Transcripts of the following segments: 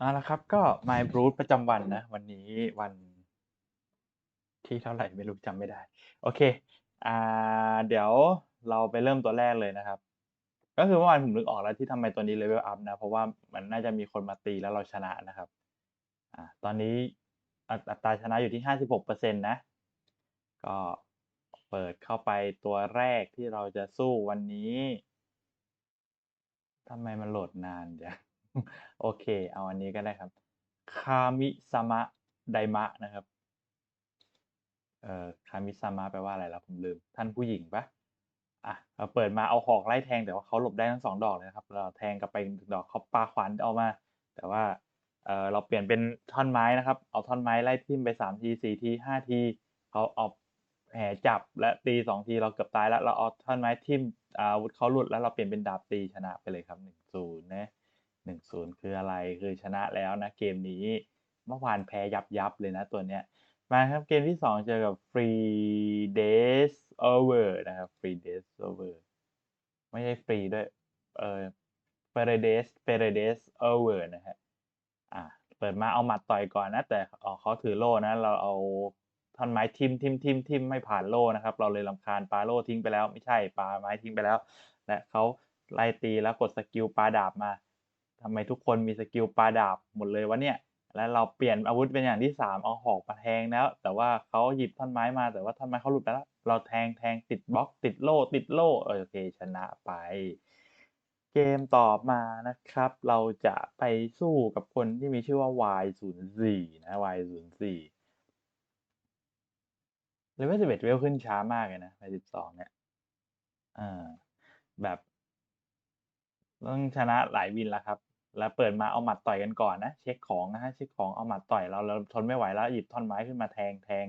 เอาละครับก็ My Brew ประจำวันนะ วันนี้วันที่เท่าไหร่ไม่รู้จำไม่ได้ โอเค อ่า เดี๋ยวเราไปเริ่มตัวแรกเลยนะครับ ก็คือเมื่อวานผมนึกออกแล้วที่ทำไมตัวนี้ level up นะ เพราะว่ามันน่าจะมีคนมาตีแล้วเราชนะนะครับ อ่า ตอนนี้อัตอัตราชนะอยู่ที่ห้าสิบหกเปอร์เซ็นะ ก็เปิดเข้าไปตัวแรกที่เราจะสู้วันนี้ทำไมมันโหลดนานจัง โอเค เอาอันนี้ก็ได้ครับ คามิซามะไดมะนะครับ เอ่อ คามิซามะแปลว่าอะไรล้วผมลืม ท่านผู้หญิงปะอะเราเปิดมาเอาหอกไล่แทงแต่ว่าเขาหลบได้ทั้งสองดอกเลยครับ เราแทงกลับไปหนึ่งดอกเขาปาขวานออกมา แต่ว่า เอ่อเราเปลี่ยนเป็นท่อนไม้นะครับ เอาท่อนไม้ไล่ทิ่มไปสามทีสี่ทีห้าทีเขาเอาแหจับและตีสองทีเราเกือบตายแล้วเราเอาท่อนไม้ทิ่มอาวุธเขาหลุดแล้วเราเปลี่ยนเป็นดาบตีชนะไปเลยครับหนึ่งศูนย์นะ หนึ่งศูนย์คืออะไรคือชนะแล้วนะเกมนี้เมื่อวานแพ้ยับยับเลยนะตัวเนี้ยมาครับเกมที่สองเจอกับ Free Days Over นะครับ Free Days Over ไม่ใช่ฟรีด้วยเออ Paradise Paradise Over นะฮะอ่าเปิดมาเอาหมัดต่อยก่อนนะ แต่อ๋อเขาถือโล่นะ เราเอาท่อนไม้ทิมทิมทิมทิมไม่ผ่านโล่นะครับ เราเลยรำคาญปาโล่ทิ้งไปแล้ว ไม่ใช่ปาไม้ทิ้งไปแล้ว และเขาไล่ตีแล้วกดสกิลปาดาบมา ทำไมทุกคนมีสกิลปาดาบหมดเลยวะเนี่ย แล้วเราเปลี่ยนอาวุธเป็นอย่างที่สามเอาหอกมาแทงแล้ว แต่ว่าเขาหยิบท่อนไม้มาแต่ว่าท่อนไม้เขาหลุดไปแล้ว เราแทงแทงติดบล็อก ติดโล่ติดโล่โอเคชนะไป เกมต่อมานะครับ เราจะไปสู้กับคนที่มีชื่อว่า Y04 นะ Y04 เลเวล11เอ็ดวลขึ้นช้ามากเลยนะใน12เนี่ยเออแบบต้องชนะหลายวินแล้วครับ แล้วเปิดมาเอาหมัดต่อยกันก่อนนะ เช็คของนะฮะเช็คของเอาหมัดต่อยเราเราทนไม่ไหวแล้วหยิบท่อนไม้ขึ้นมาแทงแทง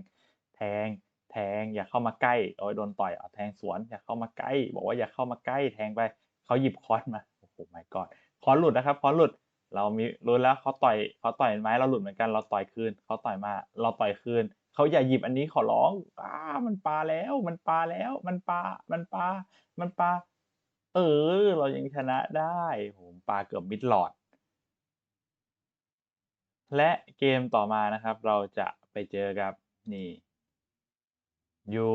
แทง แทง อย่าเข้ามาใกล้โอ๊ยโดนต่อยอ้าแทงสวน อย่าเข้ามาใกล้ บอกว่าอย่าเข้ามาใกล้แทงไปเขาหยิบค้อนมาโอ้โฮ my god ค้อนหลุดนะครับค้อนหลุดเรามีรู้แล้วเขาต่อยเขาต่อยไม้เราหลุดเหมือนกันเราต่อยคืนเขาต่อยมา เราต่อยคืนเขาอย่าหยิบอันนี้ขอร้องอามันปาแล้ว มันปาแล้ว มันปามันปามันปาเออ เรายังชนะได้โอ้โฮปาเกือบมิดหลอด และเกมต่อมานะครับ เราจะไปเจอกับนี่ยู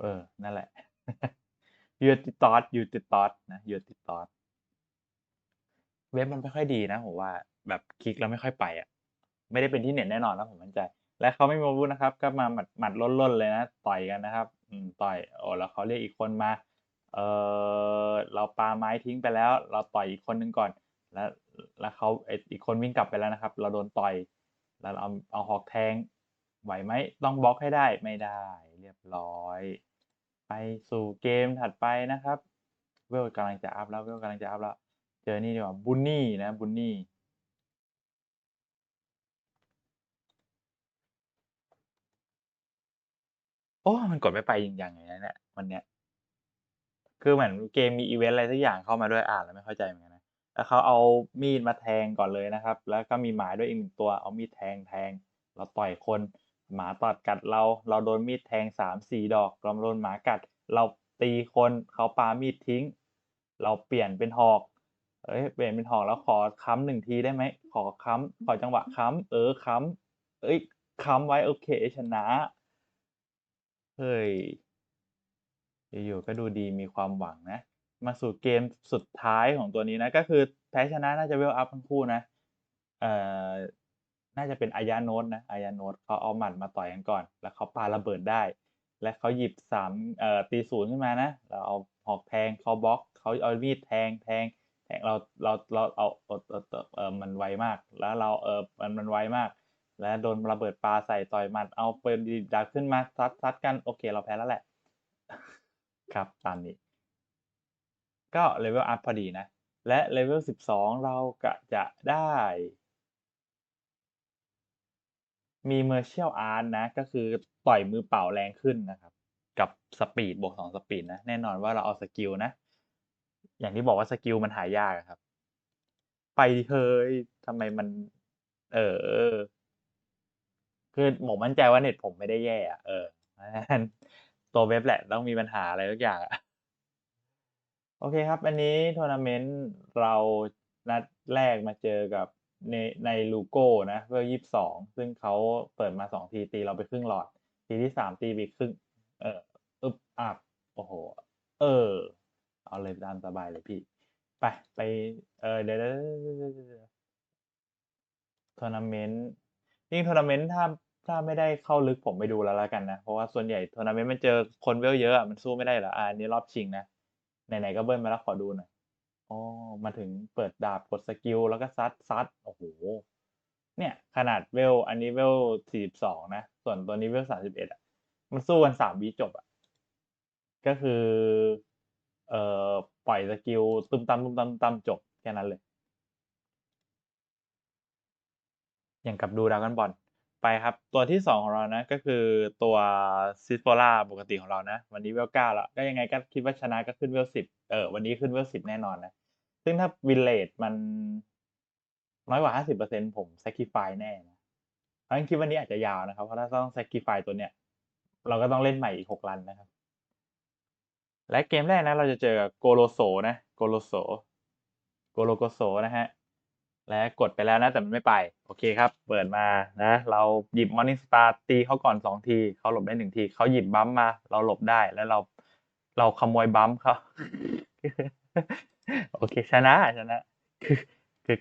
เออ นั่นแหละ Yurtitos Yurtitos นะ Yurtitos เว็บมันไม่ค่อยดีนะผมว่า แบบคลิกแล้วไม่ค่อยไปอะ ไม่ได้เป็นที่เน็ตแน่นอนนะผมมั่นใจ และเขาไม่มีอาวุธนะครับ ก็มาหมัดหมัดร่นๆเลยนะ ต่อยกันนะครับ อืมต่อยโอ้แล้วเขาเรียกอีกคนมา เออเราปาไม้ทิ้งไปแล้ว เราต่อยอีกคนหนึ่งก่อน แล้วแล้วเขาไออีกคนวิ่งกลับไปแล้วนะครับ เราโดนต่อย แล้วเราเอาเอาหอกแทงไหวไหมต้องบล็อกให้ได้ไม่ได้ เรียบร้อย ไปสู่เกมถัดไปนะครับ เวลกำลังจะอัปแล้วเวลกำลังจะอัปแล้ว เจอนี่ดีกว่า Bunny นะ Bunny โอ้มันกดไม่ไปจริงจังเลยนะเนี่ยวันเนี้ยคือเหมือนเกมมีอิเวนต์อะไรสักอย่างเข้ามาด้วยอ่านแล้วไม่เข้าใจเหมือนกัน แล้วเขาเอามีดมาแทงก่อนเลยนะครับ แล้วก็มีหมาด้วยอีก1ตัว เอามีดแทงๆเราต่อยคน หมาตอดกัดเรา เราโดนมีดแทง3-4ดอกเราโดนหมากัด เราตีคนเขาปามีดทิ้ง เราเปลี่ยนเป็นหอกเฮ้ยเปลี่ยนเป็นหอกแล้วขอค้ำ1ทีได้ไหม ขอค้ำขอจังหวะค้ำเออค้ำเฮ้ยค้ำไว้โอเคชนะ เฮ้ยอยู่ๆก็ดูดีมีความหวังนะ มาสู่เกมสุดท้ายของตัวนี้นะ ก็คือแพ้ชนะน่าจะ level up ทั้งคู่นะ เอ่อ น่าจะเป็น Ayanos นะ Ayanos เขาเอาหมัดมาต่อยกันก่อน แล้วเขาปาระเบิดได้ และเขาหยิบ3เอ่อตี0ขึ้นมานะ เราเอาหอกแทงเขาบล็อกเขาเอามีดแทงแทงแทงเราเราเราเอาเอ่อเออมันไวมาก แล้วเราเอ่อมันมันไวมาก และโดนระเบิดปลาใส่ต่อยหมัดเอาปืนดีดดาบขึ้นมาซัดซัดกันโอเค เราแพ้แล้วแหละ ครับตามนี้ ก็ level up พอดีนะ และ level 12 เรากะจะได้ มี Martial Arts นะ ก็คือต่อยมือเปล่าแรงขึ้นนะครับ กับสปีดบวก2สปีดนะ แน่นอนว่าเราเอาสกิลนะ อย่างที่บอกว่าสกิลมันหายากครับ ไปเถอะทำไมมัน เออคือผมมั่นใจว่าเน็ตผมไม่ได้แย่อะเออเพราะฉะนั้นตัวเว็บแหละต้องมีปัญหาอะไรสักอย่างอะ โอเคครับ อันนี้ทัวร์นาเมนต์เรานัดแรกมาเจอกับในในลูโก้นะเวลยี่สิบสองซึ่งเขาเปิดมาสองทีตีเราไปครึ่งหลอด ทีที่สามตีไปครึ่ง เอออึบอับโอ้โห เออ เอาเลยตามสบายเลยพี่ ไปไป เออเดี๋ยวทัวร์นาเมนต์จริงทัวร์นาเมนต์ถ้าถ้าไม่ได้เข้าลึกผมไปดูแล้วละกันนะ เพราะว่าส่วนใหญ่ทัวร์นาเมนต์มันเจอคนเวลเยอะอะมันสู้ไม่ได้หรออันนี้รอบชิงนะ ไหนๆก็เบิ้ลมาแล้วขอดูหน่อยอ๋อมาถึงเปิดดาบกดสกิลแล้วก็ซัดซัดโอ้โหเนี่ยขนาดเวล อันนี้เวลสี่สิบสองนะ ส่วนตัวนี้เวลสามสิบเอ็ดอะ มันสู้กันสามวิจบอะ ก็คือ เอ่อ ปล่อยสกิลตุ้มตามตุ้มตามตุ้มตามจบแค่นั้นเลย อย่างกับดูดราก้อนบอล ไปครับ ตัวที่สองของเรานะ ก็คือตัวซิสโ o ล่าปกติของเรานะ วันนี้เวลเก้าแล้ว ก็ยังไงก็คิดว่าชนะก็ขึ้นเวลสิบเออวันนี้ขึ้นเวลสิบแน่นอนนะ ซึ่งถ้าวินเลดมัน น้อยกว่าห้าสิบเปอร์เซ็นผมแซคิฟายแน่นะเพราะฉะนั้นคิดว่านี้อาจจะยาวนะครับ เพราะถ้าต้องแซคิฟายตัวเนี้ย เราก็ต้องเล่นใหม่อีกหกรันนะครับ และเกมแรกนะ เราจะเจอกับโกโลโซนะ โกโลโซ โกโลโกโซนะฮะ และกดไปแล้วนะแต่มันไม่ไป โอเคครับ เปิดมานะ เราหยิบมอร์นิ่งสตาร์ตีเขาก่อนสองทีเขาหลบได้หนึ่งทีเขาหยิบบัมมา เราหลบได้แล้วเรา เราขโมยบัมเขาโอเคชนะชนะ คือคือ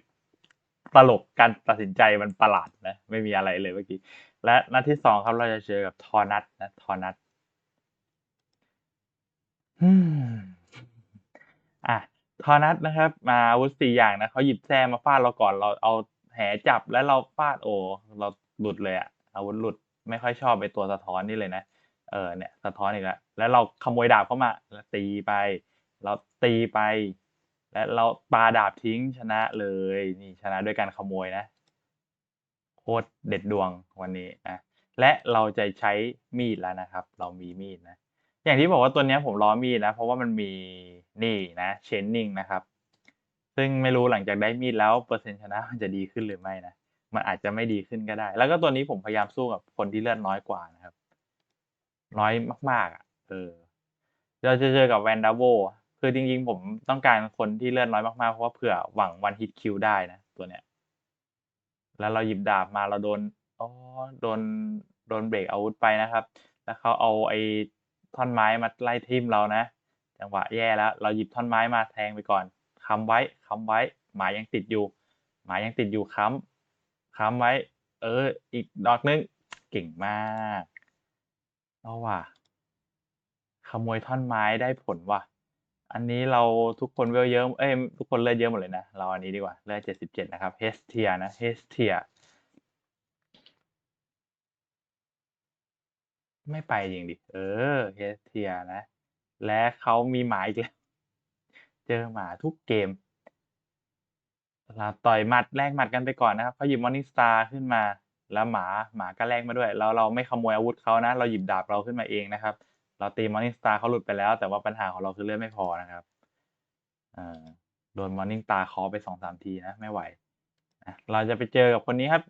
ตลกการตัดสินใจมันประหลาดนะ ไม่มีอะไรเลยเมื่อกี้ และนัดที่สองครับเราจะเจอกับทอนัทนะทอนัท ทอนัทนะครับ มาอาวุธสี่อย่างนะเขาหยิบแซมมาฟาดเราก่อนเราเอาแหจับแล้วเราฟาดโอ้เราหลุดเลยอะอาวุธหลุดไม่ค่อยชอบไอตัวสะท้อนนี่เลยนะเออเนี่ยสะท้อนอีกแล้วแล้วเราขโมยดาบเข้ามาแล้วตีไป เราตีไป และเราปาดาบทิ้งชนะเลยนี่ชนะด้วยการขโมยนะโคตรเด็ดดวงวันนี้นะและเราจะใช้มีดแล้วนะครับ เรามีมีดนะ อย่างที่บอกว่าตัวนี้ผมล้อมีดนะเพราะว่ามันมีนี่นะเชนนิงนะครับ ซึ่งไม่รู้หลังจากได้มีดแล้วเปอร์เซ็นต์ชนะมันจะดีขึ้นหรือไม่นะมันอาจจะไม่ดีขึ้นก็ได้ แล้วก็ตัวนี้ผมพยายามสู้กับคนที่เลือดน้อยกว่านะครับ น้อยมากๆอะเออเราจะเจอกับแวนดาโวคือจริงๆ ผมต้องการคนที่เลือดน้อยมากๆ เพราะว่าเผื่อหวังวันฮิตคิวได้นะตัวเนี้ย แล้วเราหยิบดาบมาเราโดนอ๋อโดนโดนเบรกอาวุธไปนะครับ แล้วเขาเอาไอ ท่อนไม้มาไล่ทิมเรานะ จังหวะแย่แล้ว เราหยิบท่อนไม้มาแทงไปก่อนค้ำไว้ค้ำไว้ หมายยังติดอยู่ หมายังติดอยู่ค้ำค้ำไว้ เออ อีกดอกนึงเก่งมากเอาว่ะขโมยท่อนไม้ได้ผลว่ะ อันนี้เราทุกคนเวลเยอะ เอ้ยทุกคนเลือดเยอะหมดเลยนะ เราอันนี้ดีกว่า เลือดเจ็ดสิบเจ็ดนะครับเฮสเทียนะเฮสเทีย ไม่ไปจริงดิ เออเฮสเทียนะ และเขามีหมาอีกแล้ว เจอหมาทุกเกมเราต่อยหมัดแลกหมัดกันไปก่อนนะครับเขาหยิบมอนิสตาร์ขึ้นมา แล้วหมาหมาก็แลกมาด้วยแล้วเราไม่ขโมยอาวุธเขานะ เราหยิบดาบเราขึ้นมาเองนะครับ เราตีมอนิสตาร์เขาหลุดไปแล้ว แต่ว่าปัญหาของเราคือเลือดไม่พอนะครับอ่าโดนมอร์นิ่งตาคอไปสองสามทีนะ ไม่ไหว เราจะไปเจอกับคนนี้ครับ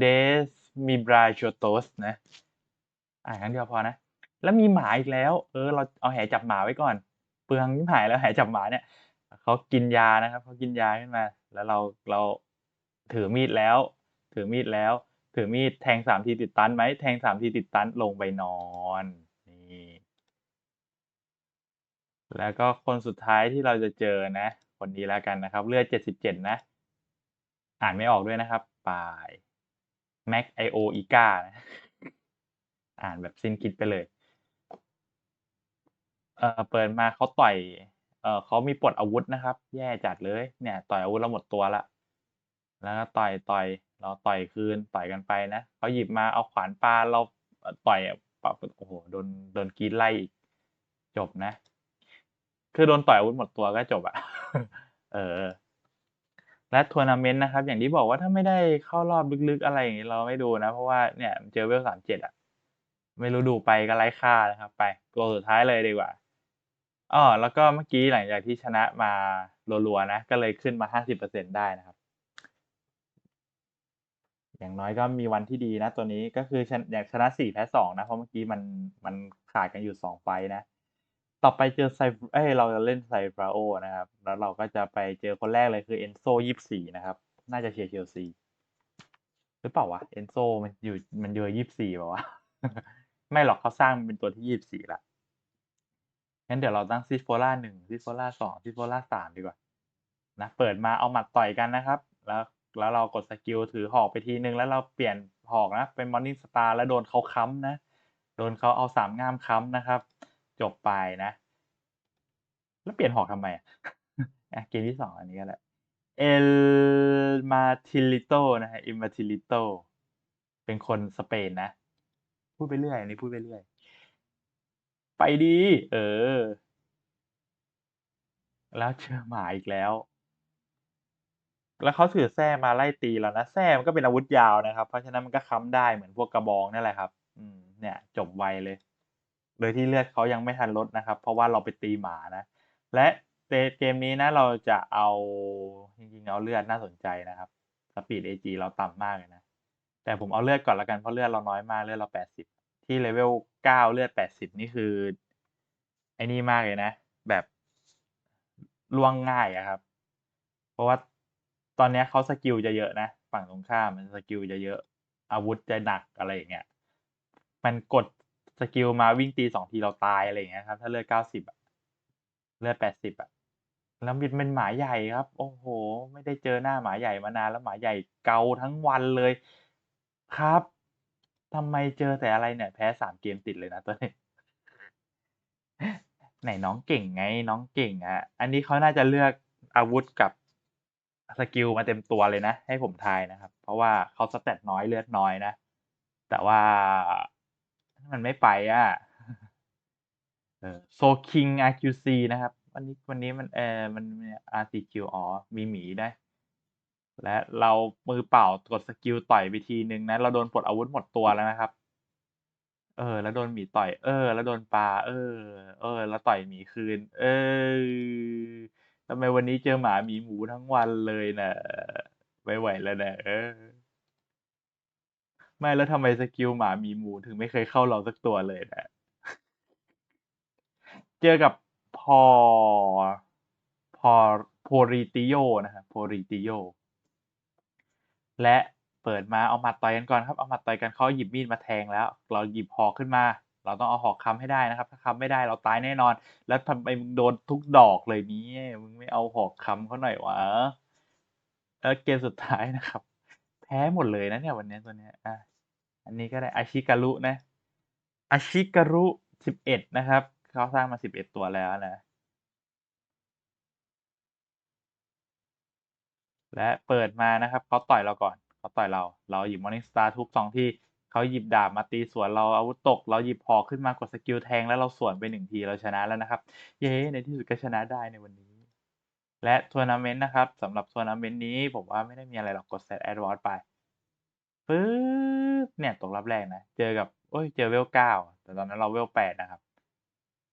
เดส มีบราโชโตสนะ อ่านครั้งเดียวพอนะ แล้วมีหมาอีกแล้ว เออ เราเอาแหจับหมาไว้ก่อน เปลืองยิ่หายแล้วแหจับหมาเนี่ยเขากินยานะครับเขากินยาขึ้นมา แล้วเราเราถือมีดแล้ว ถือมีดแล้ว ถือมีดแทงสามทีติดตันไหมแทงสามทีติดตันลงไปนอนนี่แล้วก็คนสุดท้ายที่เราจะเจอนะ คนนี้แล้วกันนะครับ เลือดเจ็ดสิบเจ็ดนะ อ่านไม่ออกด้วยนะครับปาย แม็กไอโออิกาอ่านแบบสิ้นคิดไปเลย เออเปิดมาเขาต่อย เออเขามีปลดอาวุธนะครับ แย่จัดเลย เนี่ย ต่อยอาวุธเราหมดตัวละ แล้วก็ต่อยต่อย เราต่อยคืนต่อยกันไปนะเขาหยิบมาเอาขวานปลาเราต่อยปะโอ้โหโดนโดนกีดไล่อีกจบนะ คือโดนต่อยอาวุธหมดตัวก็จบอะเออ และทัวร์นาเมนต์นะครับ อย่างที่บอกว่าถ้าไม่ได้เข้ารอบลึกๆอะไรอย่างนี้เราไม่ดูนะ เพราะว่าเนี่ยเจอเวลสามเจ็ดอะ ไม่รู้ดูไปก็ไร้ค่านะครับ ไปตัวสุดท้ายเลยดีกว่าอ๋อแล้วก็เมื่อกี้หลังจากที่ชนะมารัวๆนะ ก็เลยขึ้นมาห้าสิบเปอร์เซ็นได้นะครับ อย่างน้อยก็มีวันที่ดีนะ ตัวนี้ก็คือชนะอยากชนะสี่แพ้สองนะ เพราะเมื่อกี้มันมันขาดกันอยู่สองไฟนะ ต่อไปเจอไซเอ้ยเราจะเล่นไซฟราโอนะครับ แล้วเราก็จะไปเจอคนแรกเลยคือเอนโซยี่สี่นะครับ น่าจะเชียร์เชลซีหรือเปล่าวะเอนโซมันอยู่มันเยอะยี่สี่ป่าวะไม่หรอกเขาสร้างเป็นตัวที่ยี่สี่ละงั้นเดี๋ยวเราตั้งซิฟโฟล่าหนึ่งซิฟโฟล่าสองซิฟโฟล่าสามดีกว่านะเปิดมาเอาหมัดต่อยกันนะครับ แล้วแล้วเรากดสกิลถือหอกไปทีนึงแล้วเราเปลี่ยนหอกนะ เป็นมอร์นิ่งสตาร์แล้วโดนเขาค้ำนะ โดนเขาเอาสามง่ามค้ำนะครับ จบไปนะ แล้วเปลี่ยนหอกทำไมอะเกมที่สองอันนี้ก็แหละเอลมาทิลิโตนะฮะอิมาทิลิโตเป็นคนสเปนนะ พูดไปเรื่อยอันนี้พูดไปเรื่อย ไปดี เออ แล้วเจอหมาอีกแล้ว แล้วเขาถือแส้มาไล่ตีเรานะแส้มันก็เป็นอาวุธยาวนะครับ เพราะฉะนั้นมันก็ค้ำได้เหมือนพวกกระบองนั่นแหละครับ อืมเนี่ย จบไวเลย โดยที่เลือดเขายังไม่ทันลดนะครับ เพราะว่าเราไปตีหมานะ และเกมนี้นะเราจะเอาจริงๆเอาเลือดน่าสนใจนะครับสปีดเอจีเราต่ำมากเลยนะ แต่ผมเอาเลือดก่อนละกันเพราะเลือดเราน้อยมากเลือดเราแปดสิบที่เลเวลเก้าเลือดแปดสิบนี่คือไอ้นี่มากเลยนะ แบบล่วงง่ายอะครับ เพราะว่าตอนนี้เขาสกิลจะเยอะนะ ฝั่งตรงข้ามมันสกิลจะเยอะอาวุธจะหนักอะไรอย่างเงี้ยมันกด สกิลมาวิ่งตีสองทีเราตายอะไรอย่างเงี้ยครับ ถ้าเลือดเก้าสิบอะเลือดแปดสิบอะแล้วมันเป็นหมาใหญ่ครับ โอ้โห ไม่ได้เจอหน้าหมาใหญ่มานานแล้วหมาใหญ่เกาทั้งวันเลยครับทำไมเจอแต่อะไรเนี่ยแพ้สามเกมติดเลยนะตัวนี้ไหนน้องเก่งไงน้องเก่งอะอันนี้เขาน่าจะเลือกอาวุธกับสกิลมาเต็มตัวเลยนะ ให้ผมทายนะครับ เพราะว่าเขาสเตตน้อยเลือดน้อยนะ แต่ว่า มันไม่ไปอะเออโซคิง RQC นะครับ วันนี้วันนี้มันเออมัน RCQ อ๋อมีหมีได้ และเรามือเปล่ากดสกิลต่อยไปทีนึงนะ เราโดนปลดอาวุธหมดตัวแล้วนะครับ เออ แล้วโดนหมีต่อย เออ แล้วโดนปลา เออ เออ แล้วต่อยหมีคืน เออทำไมวันนี้เจอหมาหมีหมูทั้งวันเลยนะ่ะไม่ไหวแล้วนะเออ ไม่แล้วทำไมสกิลหมามีหมูถึงไม่เคยเข้าเราสักตัวเลยนะ เจอกับพอ พอโพริติโยนะครับโพริติโย และเปิดมาเอาหมัดต่อยกันก่อนครับ เอาหมัดต่อยกันเขาหยิบมีดมาแทงแล้ว เราหยิบหอกขึ้นมา เราต้องเอาหอกค้ำให้ได้นะครับ ถ้าค้ำไม่ได้เราตายแน่นอน แล้วทำไมมึงโดนทุกดอกเลยนี้มึงไม่เอาหอกค้ำเขาหน่อยวะแล้วเกมสุดท้ายนะครับ พ้หมดเลยนะเนี่ยวันนี้ตัวเนี้ยอะอันนี้ก็ได้อาชิการุนะอาชิการุสิบเอ็ดนะครับเขาสร้างมาสิบเอ็ดตัวแล้วนะ และเปิดมานะครับเขาต่อยเราก่อนเขาต่อยเรา เราหยิบมอนิสตาร์ทุบสองที่เขาหยิบดาบมาตีสวนเราอาวุธตก เราหยิบพอขึ้นมากดสกิลแทงแล้วเราสวนไปหนึ่งทีเราชนะแล้วนะครับ เย้ในที่สุดก็ชนะได้ในวันนี้ และทัวร์นาเมนต์นะครับสำหรับทัวร์นาเมนต์นี้ผมว่าไม่ได้มีอะไรหรอกกดเซตแอดวอร์ดไปปึ๊บเนี่ยตกรอบแรกนะ เจอกับโอ้ยเจอเวลเก้าแต่ตอนนั้นเราเวลแปดนะครับ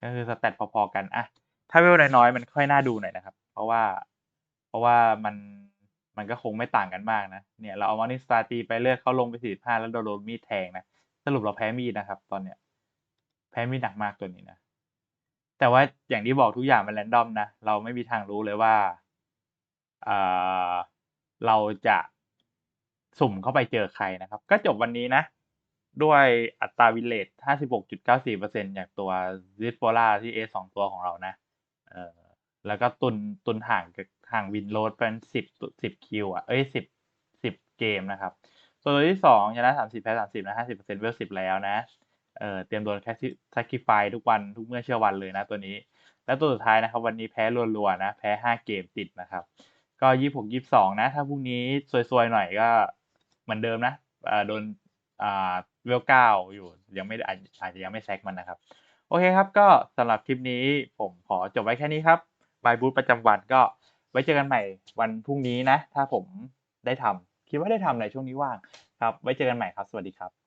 ก็คือสแตทพอๆกันอะถ้าเวลน้อยๆมันค่อยน่าดูหน่อยนะครับ เพราะว่า เพราะว่ามันมันก็คงไม่ต่างกันมากนะ เนี่ยเราเอามอนิสตาตีไปเลือดเขาลงไปสี่ห้าแล้วโดนมีดแทงนะ สรุปเราแพ้มีดนะครับ ตอนเนี้ย แพ้มีดหนักมากตัวนี้นะ แต่ว่าอย่างที่บอกทุกอย่างมันแรนดอมนะเราไม่มีทางรู้เลยว่าเออเราจะสุ่มเข้าไปเจอใครนะครับ ก็จบวันนี้นะ ด้วยอัตราวินเลท56.94%จากตัวซิสโปล่าที่ A สองตัวของเรานะเออแล้วก็ตุนตุนห่างห่างวินโรดเป็นสิบสิบคิวอะเอ้ยสิบสิบเกมนะครับส่วนตัวที่สองชนะสามสิบแพ้สามสิบนะห้าสิบเปอร์เวลสิบแล้วนะ เออเตรียมโดนแค่ซักคิฟายทุกวันทุกเมื่อเชื่อวันเลยนะตัวนี้ แล้วตัวสุดท้ายนะครับ วันนี้แพ้รัวๆนะแพ้ห้าเกมติดนะครับ ก็ยี่หกยี่สองนะ ถ้าพรุ่งนี้ซวยๆหน่อยก็เหมือนเดิมนะโดนเวลเก้าอยู่ยังไม่อาจอาจจะยังไม่แซกมันนะครับ โอเคครับก็สำหรับคลิปนี้ผมขอจบไว้แค่นี้ครับบายบูธประจำวันก็ไว้เจอกันใหม่วันพรุ่งนี้นะ ถ้าผมได้ทำคิดว่าได้ทำในช่วงนี้ว่างครับ ไว้เจอกันใหม่ครับ สวัสดีครับ